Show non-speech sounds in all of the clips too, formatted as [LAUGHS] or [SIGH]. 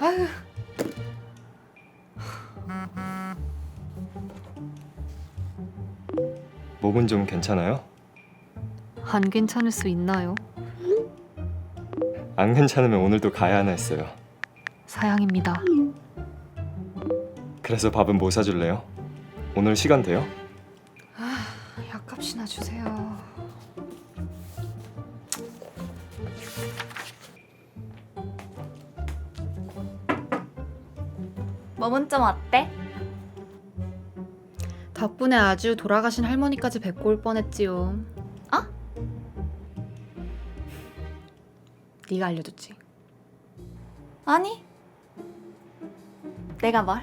아유. 몸은 좀 괜찮아요? 안 괜찮을 수 있나요? 안 괜찮으면 오늘도 가야 하나 했어요. 사양입니다. 그래서 밥은 뭐 사줄래요? 오늘 시간 돼요? 약값이나 주세요. 몸은 좀 어때? 덕분에 아주 돌아가신 할머니까지 뵙고 올 뻔했지요. 어? 네가 알려줬지. 아니. 내가 뭘?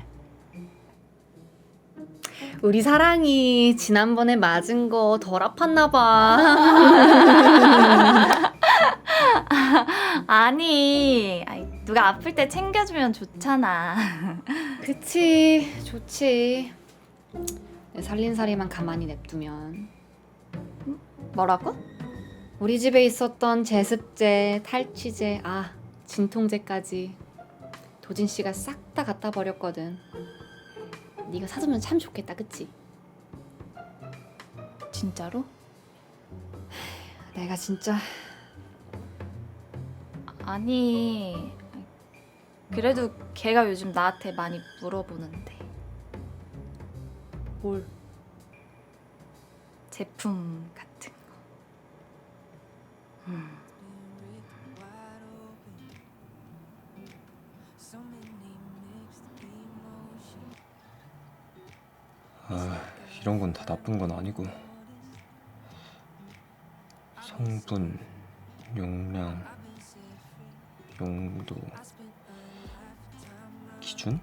우리 사랑이 지난번에 맞은 거 덜 아팠나 봐. [LAUGHS] 아니. 누가 아플 때 챙겨주면 좋잖아. [LAUGHS] 그치, 좋지. 내 살림살이만 가만히 냅두면 뭐라고? 우리 집에 있었던 제습제, 탈취제, 아 진통제까지 도진 씨가 싹 다 갖다 버렸거든. 네가 사주면 참 좋겠다, 그치? 진짜로? 내가 진짜 아니. 그래도 걔가 요즘 나한테 많이 물어보는데. 뭘? 제품 같은 거. 음. 아, 이런 건 다 나쁜 건 아니고 성분, 용량, 용도, 기준?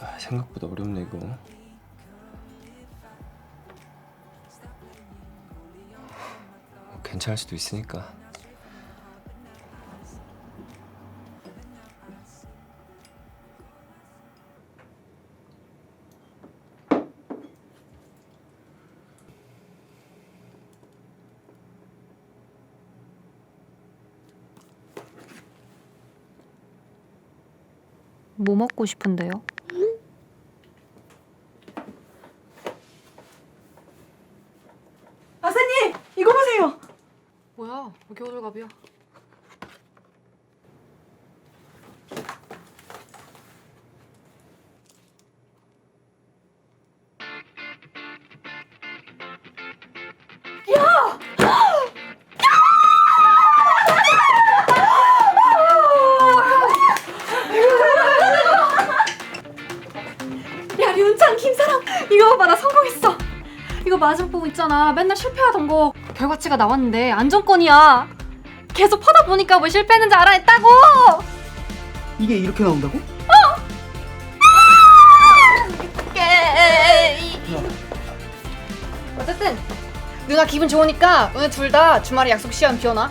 아, 생각보다 어렵네 이거. 뭐 괜찮을 수도 있으니까. 뭐 먹고 싶은데요? 아사님 이거 보세요. 뭐야? 왜 겨울갑이야? 야 마지막 있잖아. 맨날 실패하던 거 결과치가 나왔는데 안정권이야. 계속 퍼다 보니까 뭐 실패했는지 알아냈다고. 이게 이렇게 나온다고? 어쨌든 누나 기분 좋으니까 오늘 둘 다 주말에 약속 시간 비워놔.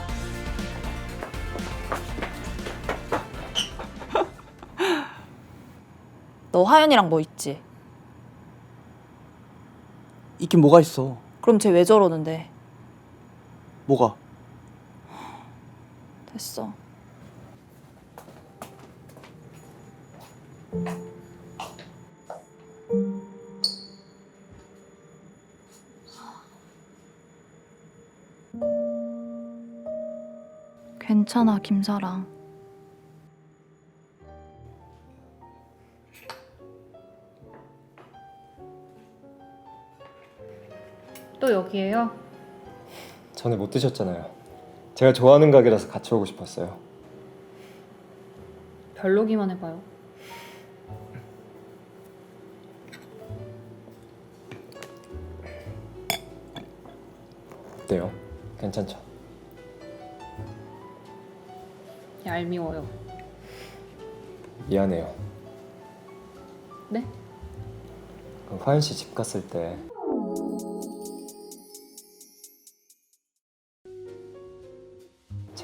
너 하연이랑 뭐 있지? 있긴 뭐가 있어? 그럼 쟤 왜 저러는데? 뭐가? 됐어. 괜찮아, 김사랑. 또 여기에요? 전에 못 드셨잖아요. 제가 좋아하는 가게라서 같이 오고 싶었어요. 별로기만 해봐요. 어때요? 괜찮죠? 얄미워요. 미안해요. 네? 그 화연 씨 집 갔을 때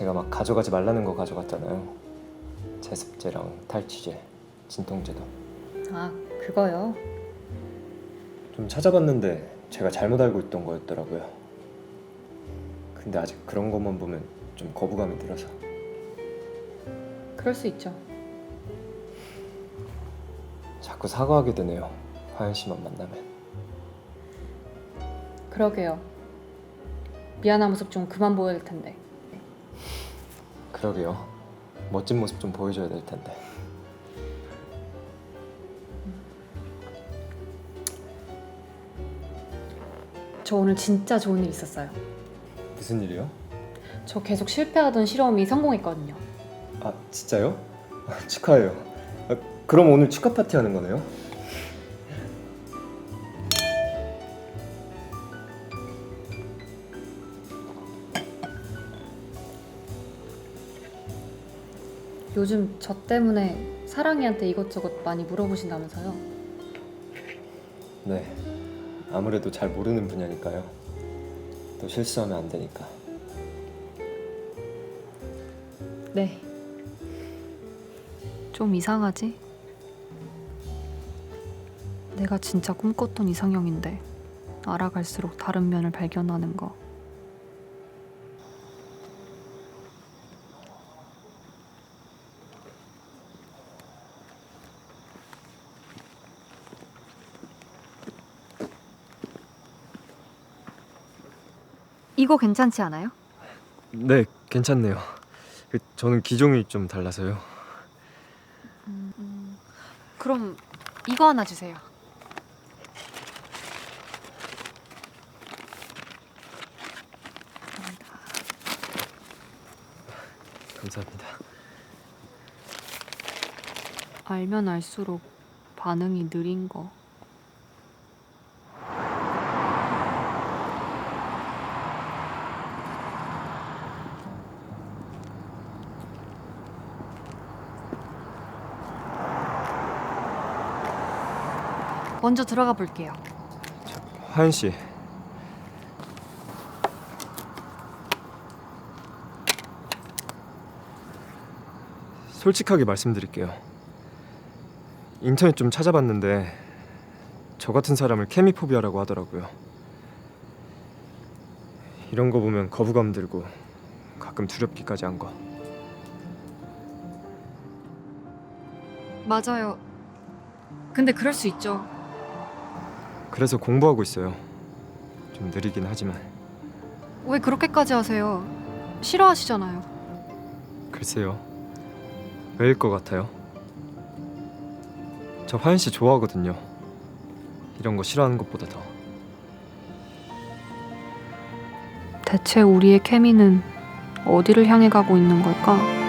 제가 막 가져가지 말라는 거 가져갔잖아요. 제습제랑 탈취제, 진통제도. 아 그거요. 좀 찾아봤는데 제가 잘못 알고 있던 거였더라고요. 근데 아직 그런 것만 보면 좀 거부감이 들어서. 그럴 수 있죠. 자꾸 사과하게 되네요. 화연 씨만 만나면. 그러게요. 미안한 모습 좀 그만 보여야 될 텐데. 그러게요. 멋진 모습 좀 보여줘야 될 텐데. 저 오늘 진짜 좋은 일 있었어요. 무슨 일이요? 저 계속 실패하던 실험이 성공했거든요. 아 진짜요? 아, 축하해요. 아, 그럼 오늘 축하 파티 하는 거네요? 요즘 저 때문에 사랑이한테 이것저것 많이 물어보신다면서요? 네. 아무래도 잘 모르는 분야니까요. 또 실수하면 안 되니까. 네. 좀 이상하지? 내가 진짜 꿈꿨던 이상형인데 알아갈수록 다른 면을 발견하는 거. 이거 괜찮지 않아요? 네, 괜찮네요. 그, 저는 기종이 좀 달라서요. 그럼 이거 하나 주세요. 감사합니다. 알면 알수록 반응이 느린 거. 먼저 들어가 볼게요. 화연 씨. 솔직하게 말씀드릴게요. 인터넷 좀 찾아봤는데 저 같은 사람을 케미포비아라고 하더라고요. 이런 거 보면 거부감 들고 가끔 두렵기까지 한 거. 맞아요. 근데 그럴 수 있죠. 그래서 공부하고 있어요. 좀 느리긴 하지만 왜 그렇게까지 하세요? 싫어하시잖아요. 글쎄요. 왜일 것 같아요? 저 화연 씨 좋아하거든요. 이런 거 싫어하는 것보다 더. 대체 우리의 케미는 어디를 향해 가고 있는 걸까?